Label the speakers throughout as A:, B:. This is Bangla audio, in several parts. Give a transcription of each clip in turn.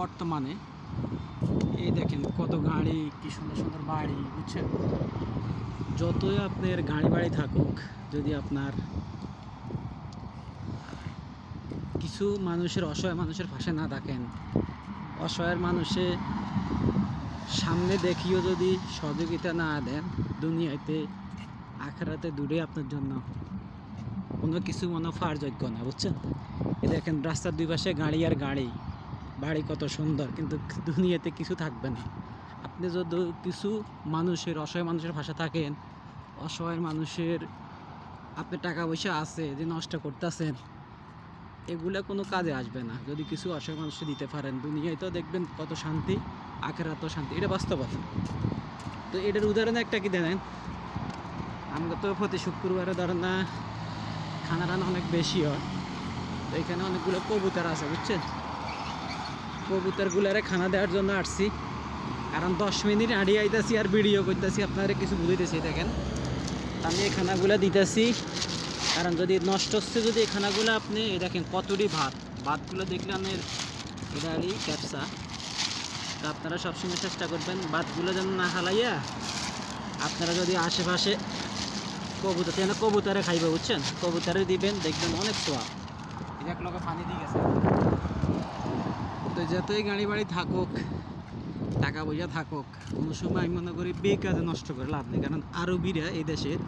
A: বর্তমানে। এই দেখেন কত গাড়ি, কি সুন্দর সুন্দর বাড়ি, বুঝছেন? যতই আপনার গাড়ি বাড়ি থাকুক, যদি আপনার কিছু মানুষের অসহায় মানুষের পাশে না থাকেন অসহায়ের মানুষে সামনে দেখিও যদি সহযোগিতা না দেন, দুনিয়াতে আখেরাতে দূরে আপনার জন্য কোনো কিছু মনে ফার যোগ্য না, বুঝছেন? এই দেখেন রাস্তার দুই পাশে গাড়ি আর গাড়ি। বাড়ি কত সুন্দর, কিন্তু দুনিয়াতে কিছু থাকবে না। আপনি যদি কিছু মানুষের, অসহায় মানুষের ভাষা থাকেন, অসহায় মানুষের আপনি টাকা পয়সা আছে যে নষ্ট করতেছেন, এগুলা কোনো কাজে আসবে না। যদি কিছু অসহায় মানুষকে দিতে পারেন দুনিয়ায় তো দেখবেন কত শান্তি আখের তো শান্তি। এটা বাস্তবতা তো এটার উদাহরণ একটা কি দেন? আমাকে তো প্রতি শুক্রবারে ধরেন না খানা টানা অনেক বেশি হয়। তো এখানে অনেকগুলো কবুতর আছে, বুঝছেন? কবুতরগুলারে খানা দেওয়ার জন্য আসছি। কারণ দশ মিনিট আড়িয়ে আইতাছি আর ভিডিও করতেছি, আপনারা কিছু বুঝাইতেছি, দেখেন। আমি এই খানাগুলো দিতেছি। কারণ যদি নষ্ট হচ্ছে যদি এই খানাগুলো আপনি দেখেন কতটি ভাত। ভাতগুলো দেখলে আপনার এটা আরই ক্যাপসা। তো আপনারা সবসময় চেষ্টা করবেন ভাতগুলো যেন না হালাইয়া আপনারা যদি আশেপাশে কবুতর, যেন কবুতরে খাইবে, বুঝছেন? কবুতরে দিবেন, দেখবেন অনেক সোয়া এক লোকে পানি দিয়ে গেছে। তো যতই গাড়ি বাড়ি থাকুক, টাকা পয়সা থাকুক, কোনো সময় আমি মনে করি বেকাজে নষ্ট করে লাভ নেই। কারণ আরবিরা এই দেশের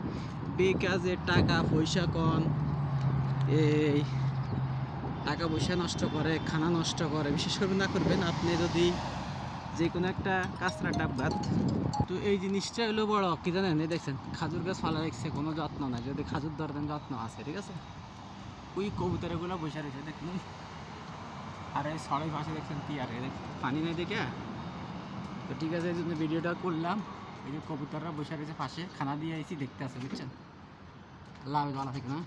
A: বেকাজে টাকা পয়সা কন, এই টাকা পয়সা নষ্ট করে, খানা নষ্ট করে, বিশেষ করে না করবেন আপনি যদি যে কোনো একটা কাঁচরা ডাব্বাত তো এই জিনিসটা হলো বড়, কি জানেন? এই দেখছেন, খাজুর গাছ ফালা রেখেছে, কোনো যত্ন নাই। যদি খাজুর ধরবেন যত্ন আছে, ঠিক আছে? ওই কবুতরগুলো বসে রয়েছে, দেখুন। আর এই সবাই ভাষা দেখছেন কি আর পানি নেই দেখে? তো ঠিক আছে, এই জন্য ভিডিওটা করলাম। এই যে কবুতররা বসে রয়েছে পাশে, খানা দিয়ে আইছি, দেখতে আছে বুঝছেন? আল্লাহ ভালো থেকে না